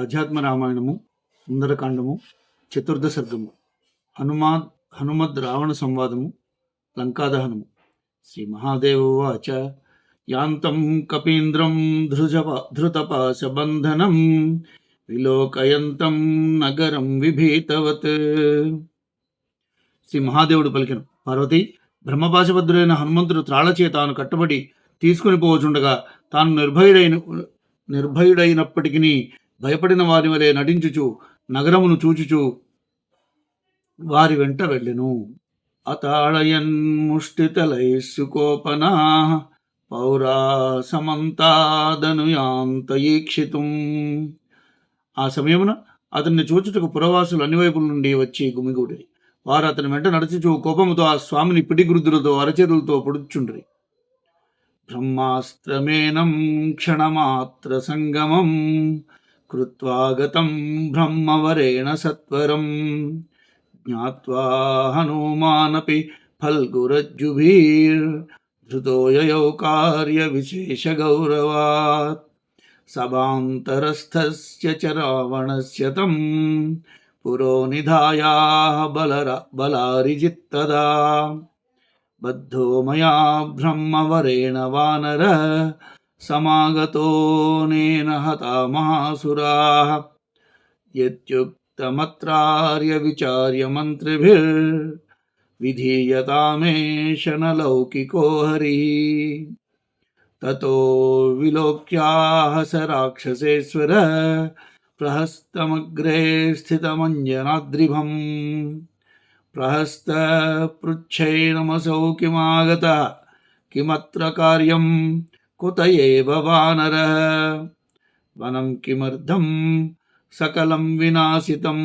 ఆధ్యాత్మ రామాయణము సుందరకాండము చతుర్థ సర్గము హనుమా హనుమద్ రావణ సంవాదము లంకాదహనము. శ్రీ మహాదేవ వాచ. యాంతం కపీంద్రం ధృజప ధృతపాశబంధనం విలోకయంతం నగరం విభీతవత్. శ్రీ మహాదేవుడు పలికిన పార్వతి బ్రహ్మపాశభద్రుడైన హనుమంతుడు త్రాళచే తాను కట్టబడి తీసుకుని పోవచుండగా తాను నిర్భయుడైన నిర్భయుడైనప్పటికీ భయపడిన వారి వలె నటించుచు నగరమును చూచుచు వారి వెంట వెళ్ళెను. అతాళయన్ ముష్టితలై సుకోపనా పౌరా సమంతాదనుయాంతయీక్షితుం ఆ సమయమున అతన్ని చూచుటకు పురవాసులు అన్ని వైపుల నుండి వచ్చి గుమిగూడిరి. వారు అతని వెంట నడుచుచు కోపముతో ఆ స్వామిని పిడిగురుదులతో అరచేతులతో పొడుచుండ్రి. బ్రహ్మాస్త్రమేనం క్షణమాత్ర సంగమం. కృత్వాగతం బ్రహ్మవరేణ సత్వరం జ్ఞావా హనుమానపి ఫల్గురజ్జుభీర్ ధృతో యయౌ కార్య విశేష గౌరవాత్ సభాంతరస్థస్య చ రావణస్య తం పురో నిధాయా బలర బలారిజిత్తదా బద్ధో మయా బ్రహ్మవరేణ వానర समागतो नेन हता महासुराः यत्युक्तमत्रार्यविचार्य मन्त्रिभिर्विधीयतामेष न लौकिको हरिः ततो विलोक्याः स राक्षसेश्वर प्रहस्तमग्रे स्थितमञ्जनाद्रिभम् प्रहस्तपृच्छैनमसौ किमागतः? किमत्र कार्यम्? कुत एव वानरः वनं किमर्थं सकलं विनाशितं?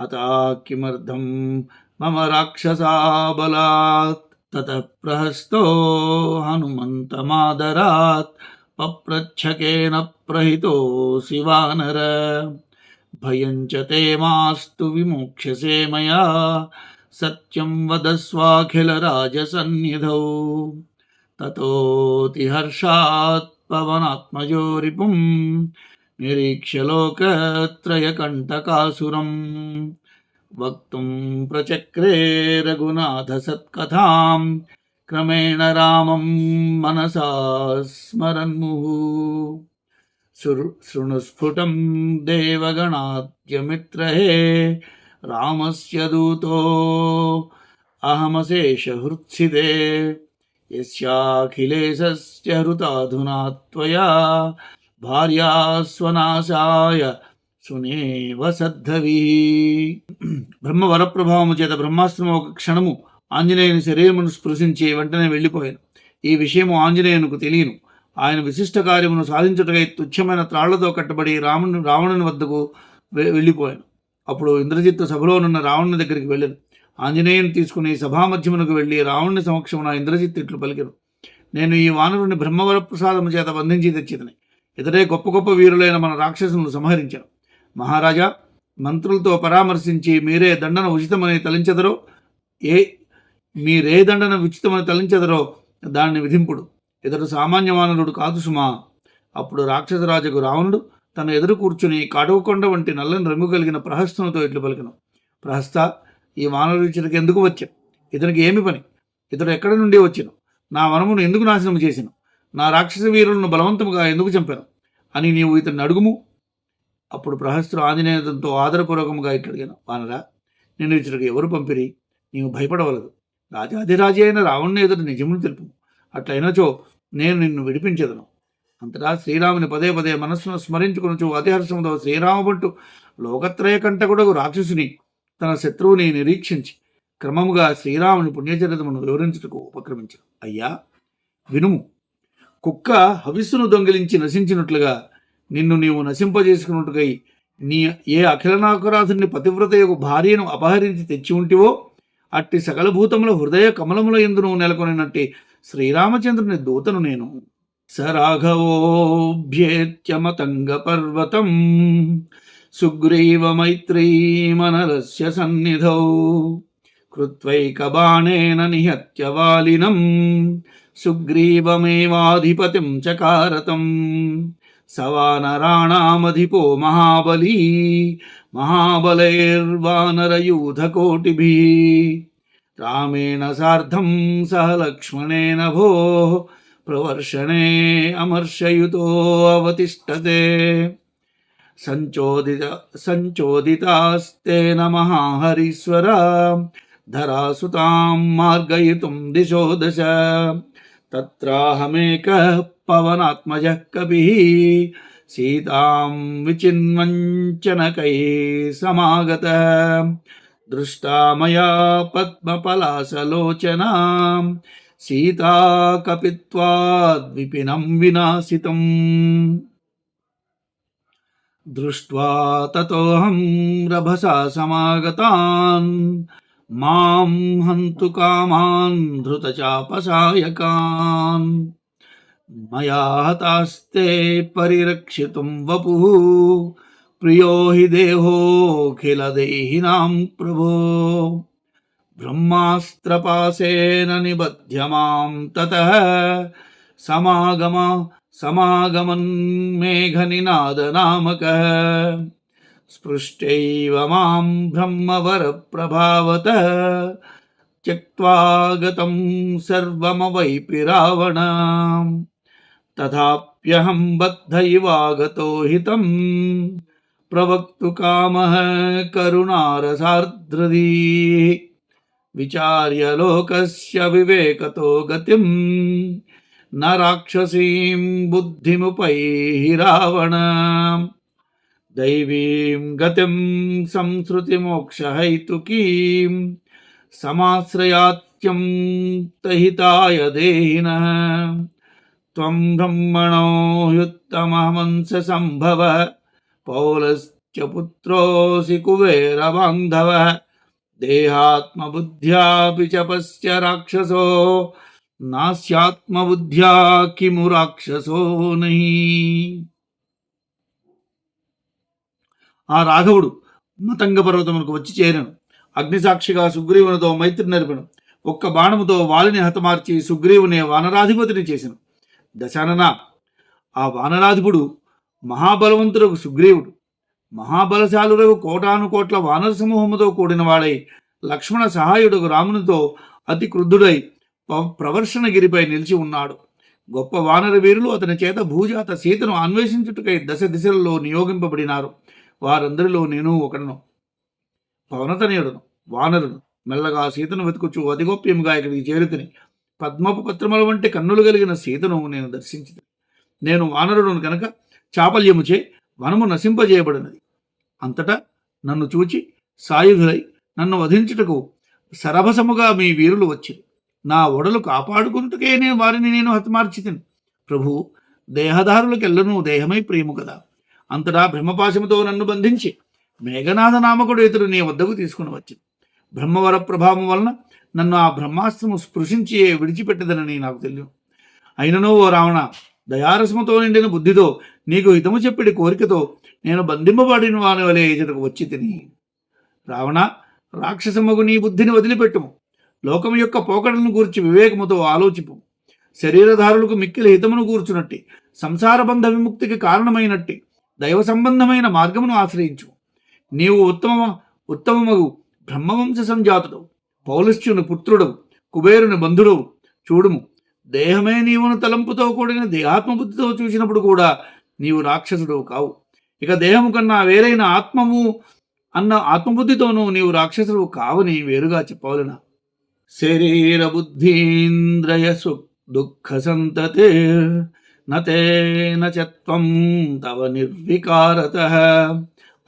हता किमर्थं मम राक्षसा बलात्? ततः प्रहस्तो हनुमन्तमादरात्। पप्रच्छकेन प्रहितोऽसि वानर भयं च ते मास्तु विमोक्ष्यसे मया। सत्यं वदस्वाखिलराजसन्निधौ। సత్యం వదస్వాఖిల రాజసన్నిధౌ హర్షాత్ పవనాత్మజో రిపుం వక్తుం ప్రచక్రే రఘునాథ సత్కథాం క్రమేణ రామం మనసా స్మరన్ముహు శృణుస్ఫుటం దేవగణాద్యమిత్రహే రామస్య దూతో అహమశేషహృత్సితే యస్యాఖిలేశస్య హృతాధునా త్వయా భార్యాస్వనాశాయ సునేవ సద్ధవి బ్రహ్మ వరప్రభావము చేత బ్రహ్మాస్త్రం ఒక క్షణము ఆంజనేయుని శరీరమును స్పృశించి వెంటనే వెళ్ళిపోయాను. ఈ విషయము ఆంజనేయునికి తెలియను. ఆయన విశిష్ట కార్యమును సాధించుటకై తుచ్చమైన త్రాళ్ళతో కట్టబడి రావణు రావణుని వద్దకు వెళ్ళిపోయాను. అప్పుడు ఇంద్రజిత్తు సభలోనున్న రావణుని దగ్గరికి వెళ్ళాను ఆంజనేయుని తీసుకుని సభామధ్యమునకు వెళ్ళి రావణుని సమక్షమున ఇంద్రజిత్ ఇట్లు పలికెను. నేను ఈ వానరుని బ్రహ్మవర ప్రసాదము చేత బంధించి తెచ్చిదని ఇతరే గొప్ప గొప్ప వీరులైన మన రాక్షసులను సంహరించాను. మహారాజా మంత్రులతో పరామర్శించి మీరే దండన ఉచితమని తలించదరో? ఏ మీరే దండన ఉచితమని తలించదరో దాన్ని విధింపుడు. ఇతడు సామాన్య వానరుడు కాదు సుమా. అప్పుడు రాక్షసరాజుకు రావణుడు తన ఎదురు కూర్చుని కాడవకొండ వంటి నల్లని రంగు కలిగిన ప్రహస్తునితో ఇట్లు పలికను. ప్రహస్త ఈ మానవుడు ఇచ్చటికి ఎందుకు వచ్చాను? ఇతనికి ఏమి పని? ఇతడు ఎక్కడి నుండి వచ్చాను? నా వనమును ఎందుకు నాశనం చేశాను? నా రాక్షస వీరులను బలవంతముగా ఎందుకు చంపాను? అని నీవు ఇతన్ని అడుగుము. అప్పుడు ప్రహస్తుడు ఆంజనేయులతో ఆదరపూర్వకముగా ఇక్కడిగాను వానరా నేను ఇతడికి ఎవరు పంపిరి? నీవు భయపడవలదు. రాజాధిరాజే అయిన రావణ్ణి ఎదురు నిజమును తెలుపు అట్లయినచో నేను నిన్ను విడిపించదను. అంతటా శ్రీరాముని పదే పదే మనస్సును స్మరించుకొనుచు అతిహర్షముతో శ్రీరామబంటు లోకత్రయ కంటకుడకు రాక్షసుని తన శత్రువుని నిరీక్షించి క్రమముగా శ్రీరాముని పుణ్యచరితమును వివరించుటకు ఉపక్రమించను. అయ్యా వినుము. కుక్క హవిస్సును దొంగిలించి నశించినట్లుగా నిన్ను నీవు నశింపజేసుకున్నట్టుకై నీ ఏ అఖిలనాకరాధుని పతివ్రత యొక్క భార్యను అపహరించి తెచ్చి ఉంటివో అట్టి సకలభూతముల హృదయ కమలముల ఎందును నెలకొనినట్టి శ్రీరామచంద్రుని దూతను నేను. సరాఘవోభ్యేత్యమతంగ పర్వతం सुग्रीवमैत्रीमनरस्य सन्निधौ कृत्वैकबाणेन निहत्य वालिनम् सुग्रीवमेवाधिपतिं चकारतम् स वानराणामधिपो महाबली महाबलैर्वानरयूथकोटिभिः रामेण सार्धं सह लक्ष्मणेन भोः प्रवर्षणे अमर्षयुतोऽवतिष्ठते సంచోదిత సంచోదితాస్తేన మహాహరీశ్వర ధరాసుతాం మార్గయితుం దిశో దశ. తత్రాహమేక పవనాత్మజ కవి సీతాం విచిన్వంచనకై సమాగత. దృష్టా మయా పద్మపలాసలోచనా. సీతా కపిత్వాద్విపినం వినాశితం. दृष्ट्वा ततोऽहं रभसा समागतान्। माँ हन्तु कामान् धृतचापसायकान्। मया हतास्ते परिरक्षितुं वपुः। प्रियो हि देहोऽखिलदेहिनां प्रभो। ब्रह्मास्त्रपासेन निबध्य माँ ततः समागम समागमन्मेघनिनादनामकः स्पृष्ट्यैव माँ ब्रह्मवरप्रभावतः। त्यक्त्वा गतं सर्वमवैपि रावण तथाप्यहं बद्ध इवागतो हितं प्रवक्तुकामः करुणारसार्द्रदी विचार्य लोकस्य विवेकतो गतिं न राक्षसीं बुद्धिमुपैहि रावण दैवीं गतिं संसृतिमोक्षहैतुकीं समाश्रयात्यं तहिताय देहिनः। त्वं ब्रह्मणो ह्युत्तमहंससम्भव पौलश्च पुत्रोऽसि कुबेरबान्धवः। देहात्मबुद्ध्यापि च पश्य राक्षसो నాస్యాత్మబుద్ధ్యా కిము రాక్షసో నహి. ఆ రాఘవుడు మతంగ పర్వతమునకు వచ్చి చేరను అగ్నిసాక్షిగా సుగ్రీవునితో మైత్రి నరిపను ఒక్క బాణముతో వాలిని హతమార్చి సుగ్రీవుని వానరాధిపతిని చేసెను దశానన ఆ వానరాధిపుడు మహాబలవంతుడు సుగ్రీవుడు. మహాబలశాలులకు కోటాను కోట్ల వానర సమూహముతో కూడిన వాడై లక్ష్మణ సహాయుడు రామునితో అతి క్రుద్ధుడై ప్రవర్షణగిరిపై నిలిచి ఉన్నాడు. గొప్ప వానర వీరులు అతని చేత భూజాత సీతను అన్వేషించుటకై దశ దిశలలో నియోగింపబడినారు. వారందరిలో నేను ఒకడను పవనతనయుడును వానరుడు మెల్లగా సీతను వెతుకుచు అధిగోప్యంగా ఇక్కడికి చేరుతుని. పద్మపు పత్రముల వంటి కన్నులు కలిగిన సీతను నేను దర్శించింది నేను వానరుడును కనుక చాపల్యముచే వనము నశింపజేయబడినది. అంతటా నన్ను చూచి సాయుధులై నన్ను వధించుటకు సరభసముగా మీ వీరులు వచ్చింది నా ఒడలు కాపాడుకున్నట్టుకే నేను వారిని నేను హతమార్చితిని. ప్రభు దేహదారులకెళ్ళను దేహమై ప్రేము కదా. అంతటా బ్రహ్మపాశముతో నన్ను బంధించి మేఘనాథ నామకుడు ఇతడు నీ వద్దకు తీసుకుని వచ్చింది బ్రహ్మవర ప్రభావం వలన నన్ను ఆ బ్రహ్మాస్త్రము స్పృశించి విడిచిపెట్టదనని నాకు తెలియదు అయినను ఓ రావణ దయారసముతో నిండిన బుద్ధితో నీకు హితము చెప్పిడి కోరికతో నేను బంధింపబడిన వాని వలె ఇతడుకు వచ్చి తిని. రావణ రాక్షసముగు నీ బుద్ధిని వదిలిపెట్టుము. లోకము యొక్క పోకడలను గూర్చి వివేకముతో ఆలోచిపు. శరీరధారులకు మిక్కిలి హితమును కూర్చునట్టి సంసార బంధ విముక్తికి కారణమైనట్టి దైవ సంబంధమైన మార్గమును ఆశ్రయించు నీవు ఉత్తమ ఉత్తమమగు బ్రహ్మవంశ సంజాతుడు పౌలుష్యుని పుత్రుడు కుబేరుని బంధుడవు చూడుము. దేహమే నీవును తలంపుతో కూడిన దేహాత్మబుద్ధితో చూసినప్పుడు కూడా నీవు రాక్షసుడు కావు. ఇక దేహము కన్నా వేరైన ఆత్మము అన్న ఆత్మబుద్ధితోనూ నీవు రాక్షసుడు కావని వేరుగా చెప్పవలనా? शरीर बुद्धींद्रय सुख शरीरबुद्धीन्द्रिय दुःखसन्ततिर्न तेन च त्वं तव निर्विकारतः।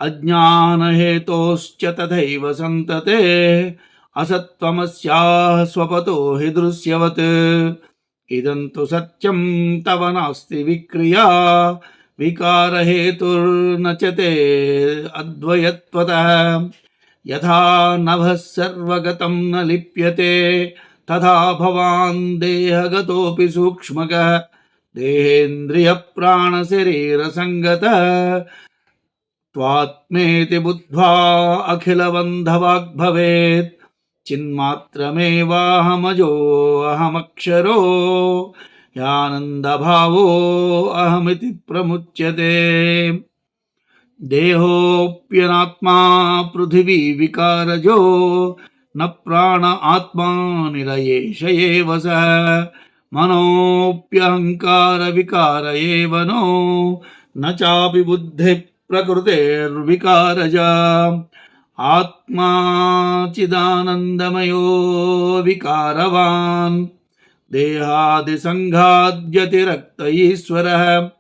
अज्ञान हेतोश्च तथैव संतते असत्त्वमस्याः स्वपतो हि दृश्यवत्। इदं तु सत्यं, तव नास्ति विक्रिया। विकारहेतुर्न च ते अद्वयत्वतः। यथा नभः सर्वगतं न लिप्यते, तथा भवान् देहगतोऽपि सूक्ष्मकः, देहेन्द्रियप्राणशरीरसङ्गतः। त्वात्मेति बुद्ध्वा अखिलबन्धवाग्भवेत् चिन्मात्रमेवाहमजोऽहमक्षरो यानन्दभावोऽहमिति प्रमुच्यते। देहोप्यनात्मा पृथिवी विकारजो, न प्राण आत्मा निरयेश एव सः। मनोऽप्यहङ्कारविकार एव नो, न चापि बुद्धिप्रकृतेर्विकारज आत्मा चिदानन्दमयो विकारवान्। देहादिसङ्घाद्यतिरक्त ईश्वरः।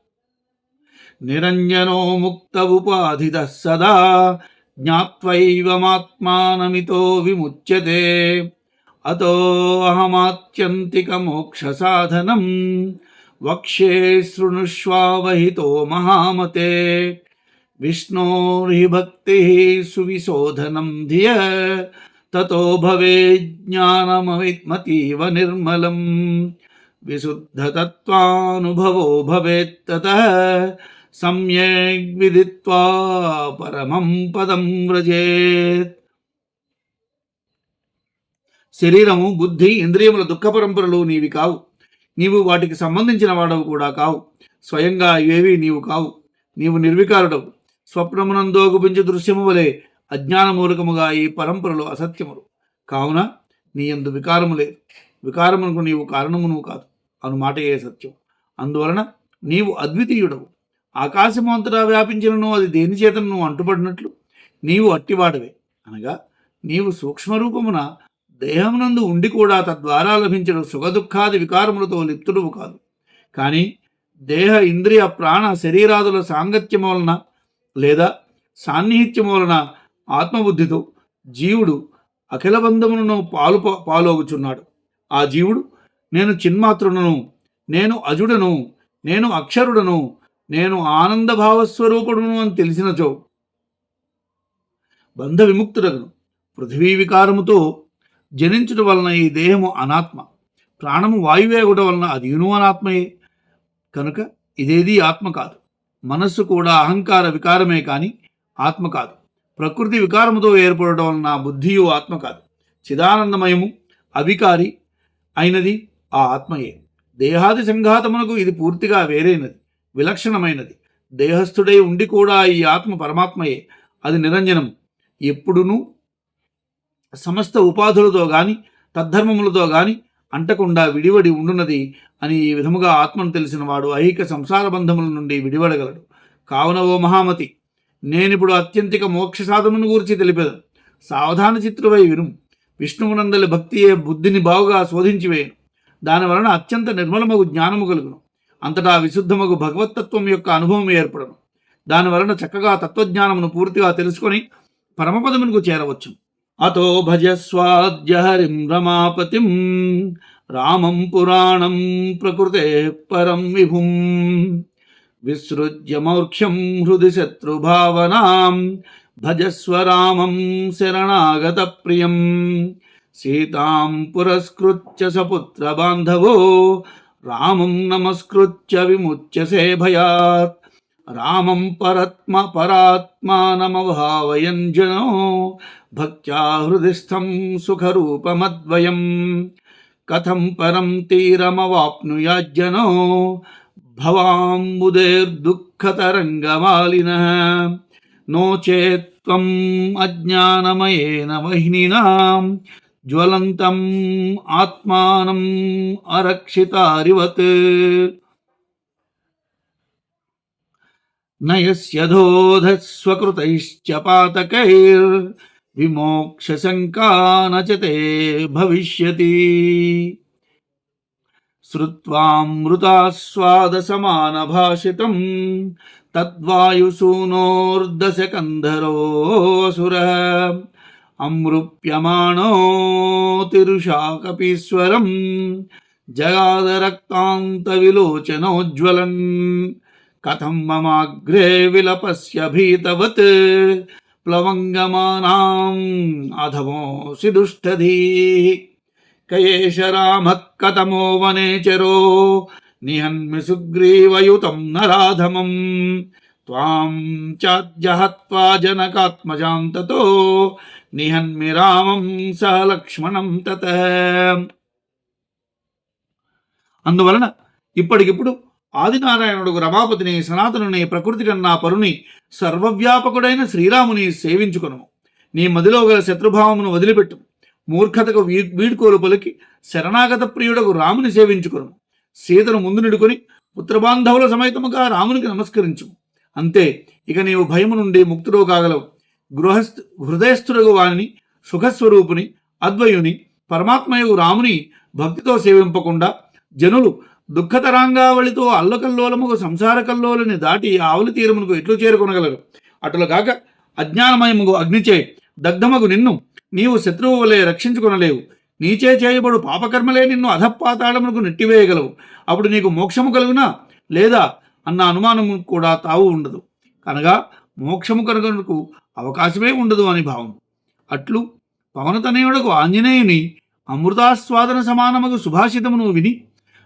निरञ्जनो मुक्त उपाधितः सदा ज्ञात्वैवमात्मानमितो विमुच्यते। अतोऽहमात्यन्तिकमोक्षसाधनम् वक्ष्ये शृणुष्वावहितो महामते। विष्णोर्हि भक्तिः सुविशोधनं धिय, ततो भवेज्ज्ञानमतीव निर्मलम्। विशुद्धतत्त्वानुभवो भवेत्ततः సమ్యగ్ విదిత్వా పరమం పదం వ్రజేత్ శరీరము బుద్ధి ఇంద్రియముల దుఃఖ పరంపరలు నీవి కావు. నీవు వాటికి సంబంధించిన వాడవు కూడా కావు. స్వయంగా ఇవేవి నీవు కావు. నీవు నిర్వికారుడవు. స్వప్నమునందోగుపించు దృశ్యము వలె అజ్ఞానమూలకముగా ఈ పరంపరలు అసత్యములు. కావున నీ ఎందు వికారము లేదు. వికారమునకు నీవు కారణమును కాదు. అను మాటయే సత్యం. అందువలన నీవు అద్వితీయుడవు. ఆకాశమంతటా వ్యాపించినను అది దేని చేతను అంటుపడినట్లు? నీవు అట్టివాడవే. అనగా నీవు సూక్ష్మరూపమున దేహమునందు ఉండి కూడా తద్వారా లభించిన సుఖదుఖాది వికారములతో లిప్తుడువు కాదు. కానీ దేహ ఇంద్రియ ప్రాణ శరీరాదుల సాంగత్యం వలన లేదా సాన్నిహిత్యం వలన ఆత్మబుద్ధితో జీవుడు అఖిల బంధములను పాలు పాలోగుచున్నాడు ఆ జీవుడు నేను చిన్మాత్రుడను నేను అజుడను నేను అక్షరుడను నేను ఆనందభావస్వరూపుడును అని తెలిసినచో బంధ విముక్తుడగను పృథివీ వికారముతో జనించుట వలన ఈ దేహము అనాత్మ ప్రాణము వాయువేగుట వలన అదియును అనాత్మయే. కనుక ఇదేది ఆత్మ కాదు. మనస్సు కూడా అహంకార వికారమే కానీ ఆత్మ కాదు. ప్రకృతి వికారముతో ఏర్పడటం వలన బుద్ధియు ఆత్మ కాదు. చిదానందమయము అవికారి అయినది ఆ ఆత్మయే. దేహాది సంఘాతమునకు ఇది పూర్తిగా వేరైనది. విలక్షణమైనది. దేహస్థుడై ఉండి కూడా ఈ ఆత్మ పరమాత్మయే. అది నిరంజనము ఎప్పుడునూ సమస్త ఉపాధులతో గాని తద్ధర్మములతో గాని అంటకుండా విడివడి ఉండున్నది అని ఈ విధముగా ఆత్మను తెలిసిన వాడు ఐహిక సంసార బంధముల నుండి విడివడగలడు. కావున ఓ మహామతి నేనిప్పుడు అత్యంతిక మోక్ష సాధమును గూర్చి తెలిపేదు సావధాన చిత్రువై విను. విష్ణువునందలి భక్తియే బుద్ధిని బావుగా శోధించివేయను. దాని వలన అత్యంత నిర్మలమగు జ్ఞానము కలుగును. అంతటా విశుద్ధమగు భగవతత్వం యొక్క అనుభవం ఏర్పడను. దానివలన చక్కగా తత్వజ్ఞానమును పూర్తిగా తెలుసుకొని పరమపదమునకు చేరవచ్చు. అతో భజస్వాద్య హరిం రమాపతిం రామం పురాణం ప్రకృతే పరం విభుం విసృజ్య మౌర్ఖ్యం హృది శత్రుభావనాం భజస్వ రామం శరణాగత ప్రియం. సీతాం పురస్కృత్య సపుత్ర బాంధవో రామం నమస్కృత్య విముచ్యసే భయాత్. రామం పరత్మ పరాత్మానమభావయన్ జనో. భక్త్యా హృదిస్థం సుఖరూపమద్వయం. కథం పరం తీరమవాప్నుయాజ్జనో భవాంబుదేర్దుఃఖతరంగమాలిన నో చేత్వం అజ్ఞానమయేన వహ్నినాం. ज्वलन्तम् आत्मानम् अरक्षितारिवत् नयस्यधोधः स्वकृतैश्च पातकैर्विमोक्षशङ्का न च ते भविष्यति श्रुत्वामृतास्वादसमानभाषितम् तद्वायुसूनोर्दशकन्धरोऽसुरः అమృప్యమాణో తిరుషాకపీశ్వరం జగాదరక్తాంత విలోచనోజ్వలన్ కథం మమాగ్రే విలపస్య భీతవత్ ప్లవంగమానాం అధమోసి దుష్టధీ. కయేష రామః కథమో వనేచరో నిహన్మి సుగ్రీవయుతం నరాధమం. త్వాం चाद्यहत्वा జనకాత్మజాం ततो నిహన్మి రామం सह లక్ష్మణం తత అందువలన ఇప్పటికిప్పుడు ఆదినారాయణుడు రమాపతిని సనాతనుని ప్రకృతి కన్నా పరుని సర్వవ్యాపకుడైన శ్రీరాముని సేవించుకొను నీ మదిలో గల శత్రుభావమును వదిలిపెట్టు. మూర్ఖతకు వీ వీడ్కోలు పలికి శరణాగత ప్రియుడకు రాముని సేవించుకొను సీతను ముందు నిడుకొని పుత్రబాంధవుల సమేతముగా రామునికి నమస్కరించు అంతే. ఇక నీవు భయము నుండి ముక్తుడో కాగలవు గృహస్థ హృదయస్థుడగు వారిని సుఖస్వరూపుని అద్వయుని పరమాత్మయు రాముని భక్తితో సేవింపకుండా జనులు దుఃఖతరాంగావళితో అల్లకల్లోలముకు సంసార కల్లోలని దాటి ఆవులి తీరమునకు ఎట్లు చేరుకొనగలరు? అటులు కాక అజ్ఞానమయముగు అగ్నిచే దగ్ధమగు నిన్ను నీవు శత్రువు వలె రక్షించుకొనలేవు. నీచే చేయబడు పాపకర్మలే నిన్ను అధపాతాళమునకు నెట్టివేయగలవు. అప్పుడు నీకు మోక్షము కలుగునా? లేదా అన్న అనుమానము కూడా తావు ఉండదు. కనుక మోక్షము కనుగొనకు అవకాశమే ఉండదు అని భావం. అట్లు పవనతనయుడకు ఆంజనేయుని అమృతాస్వాదన సమానముకు సుభాషితమును విని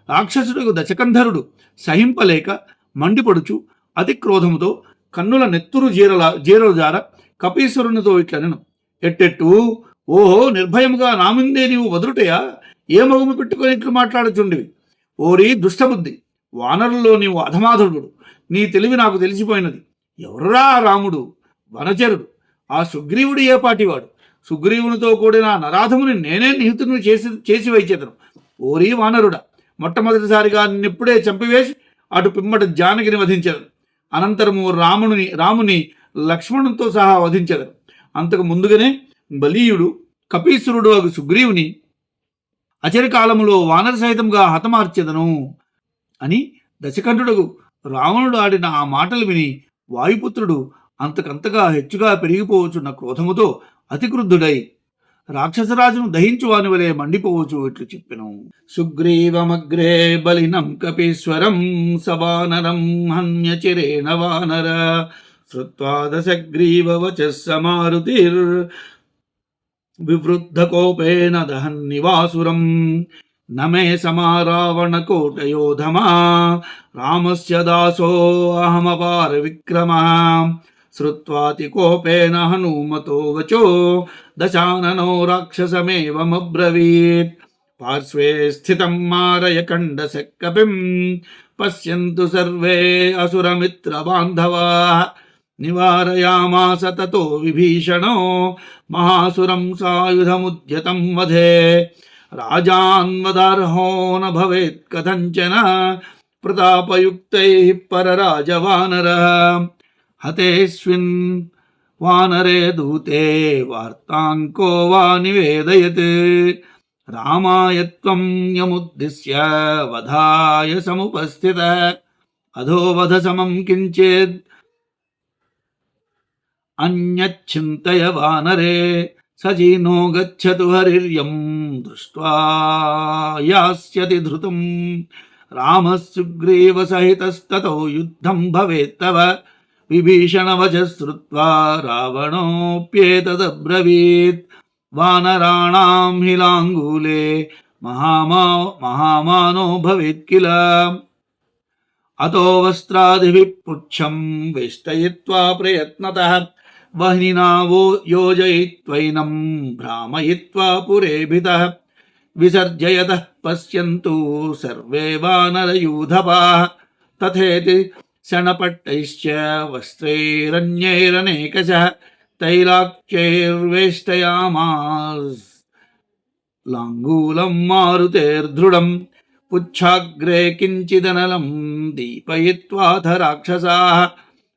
రాక్షసుడకు దశకంధరుడు సహింపలేక మండిపడుచు అతి క్రోధముతో కన్నుల నెత్తురు జీరల జీరలు జార కపీశ్వరునితో ఇట్లనెను. ఎట్టెట్టు? ఓహో నిర్భయముగా నామిందే నీవు వదులుటయా? ఏ మగుము పెట్టుకొని ఇట్లు మాట్లాడుచుండివి? ఓరి దుష్టబుద్ధి! వానరుల్లో నీవు అధమాధుడు నీ తెలివి నాకు తెలిసిపోయినది. ఎవరురా రాముడు? వనచరుడు. ఆ సుగ్రీవుడు ఏ పాటివాడు? సుగ్రీవునితో కూడిన నరాధముని నేనే నిహితుని చేసి చేసి వైచేతను. ఓరి వానరుడా మొట్టమొదటిసారిగా నిన్నెప్పుడే చంపివేసి అటు పిమ్మట జానకిని వధించదను. అనంతరము రాముని రాముని లక్ష్మణునితో సహా వధించదను. అంతకు ముందుగానే బలీయుడు కపీశ్వరుడు అగు సుగ్రీవుని అచరి కాలములో వానర సహితంగా హతమార్చెదను. అని దశకంఠుడు రావణుడు ఆడిన ఆ మాటలు విని వాయుపుత్రుడు అంతకంతగా హెచ్చుగా పెరిగిపోవచ్చున్న క్రోధముతో అతిక్రుద్ధుడై రాక్షసరాజును దహించు వాని వలె మండిపోవచ్చు ఇట్లు చెప్పెను. సుగ్రీవమగ్రే బలినం కపీశ్వరం సవానరం హన్యచిరేణ వానర శ్రుత్వా వివృద్ధ కోపేన దహన్ దహన్నివాసురం నమే సమారావణకోటయోధమా. రామస్య దాసో అహమపార విక్రమ. శ్రుత్వాతి కోపేన హనుమతో వచో. దశాననో రాక్షసమేవమబ్రవీత్. పార్శ్వే స్థితం మారయ కండశకపిం పశ్యంతు సర్వే అసురమిత్రబాంధవా. నివారయామాస తతో విభీషణో. మహాసురం సాయుధముద్యతం వధే. రాజాన్వదార్హో న భవేత్ కథంచన ప్రతాపయుక్తై పరరాజవానర. హతేస్మిన్ వానరే దూతే వార్తాంకో వా నివేదయత్. రామాయత్వం యముద్దిశ్య వధాయ సముపస్థిత. అధోవధ సమం కించేద్. అన్యచ్చింతయ వానరే సజీనో గచ్చతు హరిర్యం. దృష్ట్వా యాస్యతి ధృతం రామసుగ్రీవ సహితస్తతో యుద్ధం భవేత్తవ విభీషణవచ శ్రుత్వా రావణోప్యేతదబ్రవీత్ వానరాణాం హిలాంగూలే మహామా మహామానో భవేత్ కిల అతో వస్త్రాదిభిः పుచ్చం వేష్టయిత్వా ప్రయత్నతः वह्निनावो योजयित्वैनं भ्रामयित्वा पुरेभितः विसर्जयतः पश्यन्तु सर्वे वानरयूधपाः तथेति शणपट्टैश्च वस्त्रैरन्यैरनेकशः तैलाख्यैर्वेष्टयामास् लाङ्गूलं मारुतेर्दृढम् पुच्छाग्रे किञ्चिदनलं दीपयित्वाथ राक्षसाः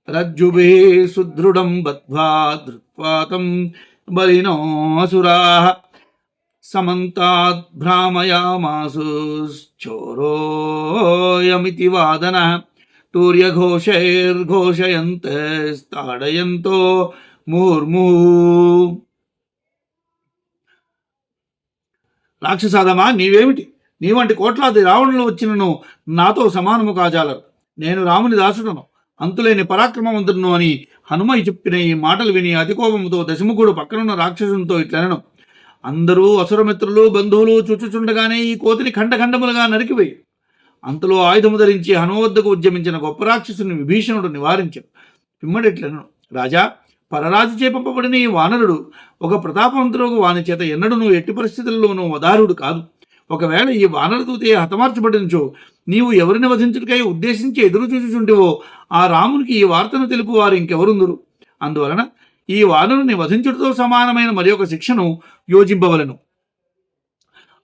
रज्जुभिः सुदृढं बद्ध्वा धृत्वा तं बलिनोऽसुराः समन्तात् भ्रामयामासुश्चोरोऽयमिति वादनः तूर्यघोषैर्घोषयन्तस्ताडयन्तो ముహుర్ముహు రాక్షసాదమా నీవేమిటి నీవంటి కోట్లాది రావణులు వచ్చినను నాతో సమానము కాజాలరు నేను రాముని దాసుడను అంతులేని పరాక్రమవంతుడును అని హనుమయ్య చెప్పిన ఈ మాటలు విని అతికోపంతో దశముఖుడు పక్కనున్న రాక్షసునితో ఇట్లనను అందరూ అసురమిత్రులు బంధువులు చుచ్చుచుండగానే ఈ కోతిని ఖండఖండములుగా నరికివేయి. అంతలో ఆయుధము ధరించి హనుమవద్దకు ఉద్యమించిన గొప్ప రాక్షసుని విభీషణుడు నివారించాడు పిమ్మడిట్లను రాజా పరరాజు చేపంపబడిన ఈ వానరుడు ఒక ప్రతాపవంతుడు వాని చేత ఎన్నడూ ఎట్టి పరిస్థితుల్లోనూ వదారుడు కాదు. ఒకవేళ ఈ వానరదూతే హతమార్చబడినచో నీవు ఎవరిని వధించుటకై ఉద్దేశించి ఎదురు చూచుచుంటివో ఆ రామునికి ఈ వార్తను తెలుపు వారు ఇంకెవరుందురు? అందువలన ఈ వానరుని వధించుడితో సమానమైన మరి ఒక శిక్షను యోజింపవలను.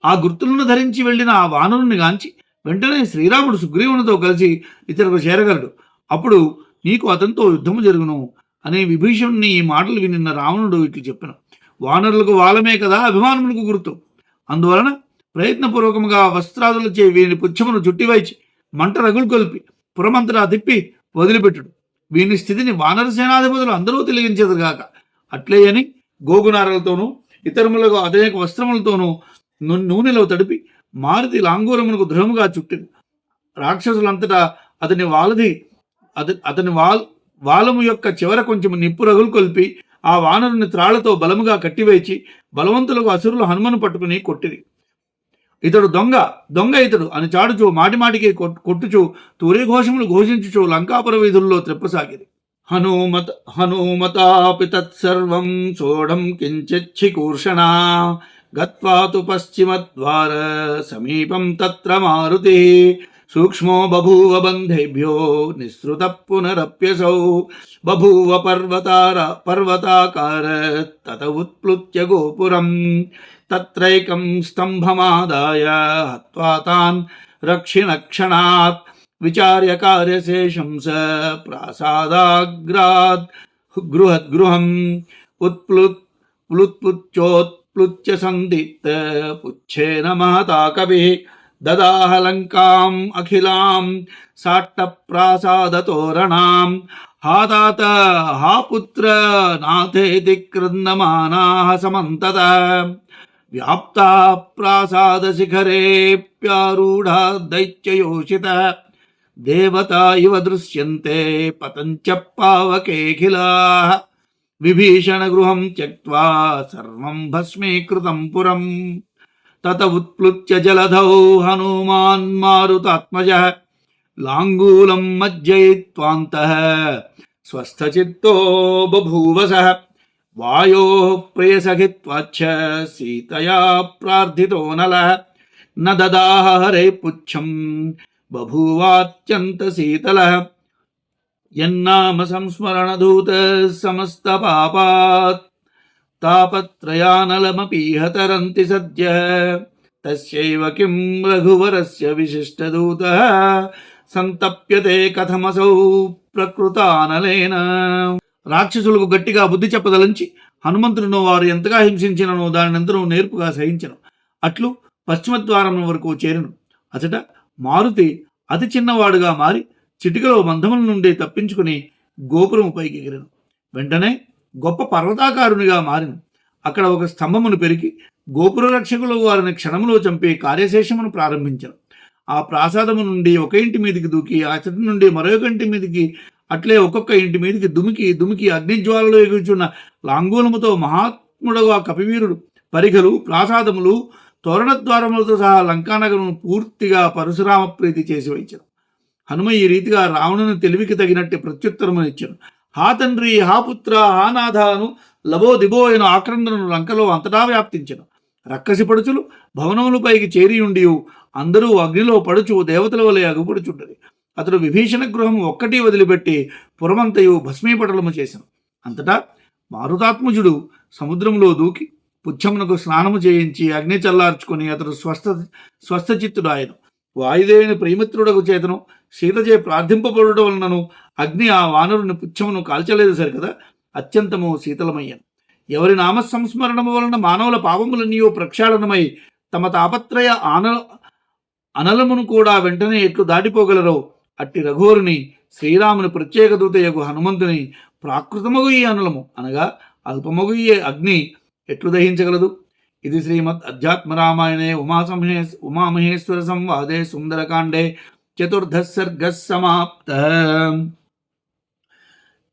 ఆ గుర్తులను ధరించి వెళ్ళిన ఆ వానరుని గాంచి వెంటనే శ్రీరాముడు సుగ్రీవునితో కలిసి ఇతరులకు చేరగలడు. అప్పుడు నీకు అతనితో యుద్ధము జరుగును అనే విభీషణుని ఈ మాటలు వినిన్న రావణుడు ఇట్లు చెప్పాను. వానరులకు వాలమే కదా అభిమానులకు గుర్తు. అందువలన ప్రయత్నపూర్వకముగా వస్త్రాదులచే వీని పుచ్చమును చుట్టివైచి మంట రగులు కొల్పి పురమంతటా తిప్పి వదిలిపెట్టుడు. వీని స్థితిని వానర సేనాధిపతులు అందరూ తెలిగించేదిగాక అట్లే అని గోగునారలతోనూ ఇతరములకు అనేక వస్త్రములతోనూ నూనెలో తడిపి మారుతి లాంగూరమునకు దృఢముగా చుట్టింది రాక్షసులంతటా అతని వాలది అత అతని వాల్ వాలము యొక్క చివర కొంచెం నిప్పు రగులు కొల్పి ఆ వానరుని త్రాళ్ళతో బలముగా కట్టివేచి బలవంతులకు అసురులు హనుమను పట్టుకుని కొట్టింది ఇతడు దొంగ దొంగ ఇతడు అని చాడుచు మాటిమాటికి కొట్టుచు తూర్యఘోషములు ఘోషించుచు లంకాపుర వీధుల్లో త్రెప్పసాగిరి. హనుమత హనుమతాపి తత్సర్వం సోఢం కించిచ్చికూర్షణా గత్వా తు పశ్చిమద్వార సమీపం తత్ర మారుతి. सूक्ष्मो बभूव बन्धेभ्यो निःसृत पुनरप्यसौ। बभूव पर्वतार पर्वताकार तत उत्प्लुत्य गोपुरम्। तत्रैकं स्तम्भमादाय हत्वा तान् रक्षिणक्षणात् विचार्य कार्यशेषं स प्रासादाग्राद् गृहद्गृहम्। उत्प्लुत् प्लुत्पुच्योत्प्लुत्य सन्दित्त पुच्छेन महता कविः। దదాహలంకాం అఖిలాం సాట్టప్రాసాదతోరణాం హాతాత హా పుత్ర నాథేతి క్రందమానాహ సమంతత వ్యాప్తా ప్రాసాదశిఖరేప్యారూఢా దైత్యయోషిత దేవత ఇవ దృశ్యంతే పతంచ పావకేఖిలాः విభీషణగృహం త్యక్వా సర్వం భస్మీకృతం పురం तत उत्प्लुत्य जलधौ हनुमान् मारुतात्मजः लाङ्गूलम् मज्जयित्वान्तः। बभूवस। वायो प्रिय प्रियसखित्वाच्छ सीतया प्रार्थितो नल। न ददाह हरे पुच्छम् बभूवात्यन्तशीतलः यन्नाम समस्त समस्तपापात् సమస్త సద్య. తస్యైవ కిం రఘువరస్య విశిష్టదూత సంతప్యతే కథమసౌ ప్రకృతానలేన. రాక్షసులకు గట్టిగా బుద్ధి చెప్పదలంచి హనుమంతుడును వారు ఎంతగా హింసించినను దానినంతరూ నేర్పుగా సహించను. అట్లు పశ్చిమ ద్వారం వరకు చేరను. అతట మారుతి అతి చిన్నవాడుగా మారి చిటికలో బంధముల నుండి తప్పించుకుని గోపురము పైకి ఎగిరను వెంటనే గొప్ప పర్వతాకారునిగా మారిను. అక్కడ ఒక స్తంభమును పెరిగి గోపుర రక్షకులు వారిని క్షణములో చంపే కార్యశేషమును ప్రారంభించను ఆ ప్రాసాదము నుండి ఒక ఇంటి మీదకి దూకి ఆ చెట్టు నుండి మరొక ఇంటి మీదకి అట్లే ఒక్కొక్క ఇంటి మీదకి దుమికి దుమికి అగ్నిజ్వాలలో ఎగురుచున్న లాంగూలముతో ఆ కపివీరుడు. పరిఘలు ప్రాసాదములు తోరణద్వారములతో సహా లంకానగరమును పూర్తిగా పరశురామ ప్రీతి చేసి వచ్చాను హనుమ ఈ రీతిగా రావణుని తెలివికి తగినట్టు ప్రత్యుత్తరమును ఇచ్చాను హా తండ్రి హా పుత్ర హా నాథాను లబో దిబో అయిన ఆక్రందనను లంకలో అంతటా వ్యాప్తించను. రక్కసి పడుచులు భవనములపైకి చేరి ఉండి అందరూ అగ్నిలో పడుచు దేవతల వలె అగుపడుచుండది అతడు విభీషణ గృహం ఒక్కటి వదిలిపెట్టి పురమంతయు భస్మీపటలము చేశాను అంతటా మారుతాత్మజుడు సముద్రంలో దూకి పుచ్చమునకు స్నానము చేయించి అగ్ని చల్లార్చుకుని అతడు స్వస్థ స్వస్థచిత్తుడు ఆయన వాయుదేవిని ప్రేమిత్రుడకు చేతను సీతచే ప్రార్థింపబడటం వలనను అగ్ని ఆ వానరుని పుచ్చమును కాల్చలేదు సరికదా? అత్యంతము శీతలమయ్యను. ఎవరి నామ సంస్మరణము వలన మానవుల పాపములన్నీయో ప్రక్షాళనమై తమ తాపత్రయ ఆన అనలమును కూడా వెంటనే ఎట్లు దాటిపోగలరో అట్టి రఘువరుని శ్రీరాముని ప్రత్యేక దూతయకు హనుమంతుని ప్రాకృతమగు ఈ అనులము. అనగా అల్పమగు ఈ అగ్ని ఎట్లు దహించగలదు? ఇది శ్రీమద్ అధ్యాత్మ రామాయణే ఉమాసంహే ఉమామహేశ్వర సంవాదే సుందరకాండే చతుర్థ సర్గ సమాప్త.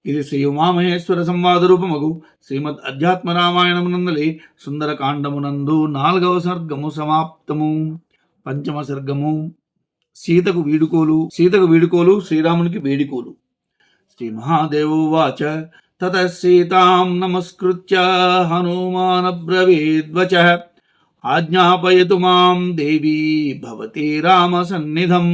ఇది శ్రీ ఉమామహేశ్వర సంవాద రూపమగు. శ్రీమద్ అధ్యాత్మ రామాయణమునందలి సుందరకాండమునందు నాలుగవ సర్గము సమాప్తము. పంచమ సర్గము సీతకు వీడుకోలు. సీతకు వీడుకోలు శ్రీరామునికి వేడుకోలు. శ్రీ మహాదేవోవాచ తత సీతాం నమస్కృత్య హనుమానబ్రవీద్వచ ఆజ్ఞాపయతు మాం దేవీ భవతి రామ సన్నిధం.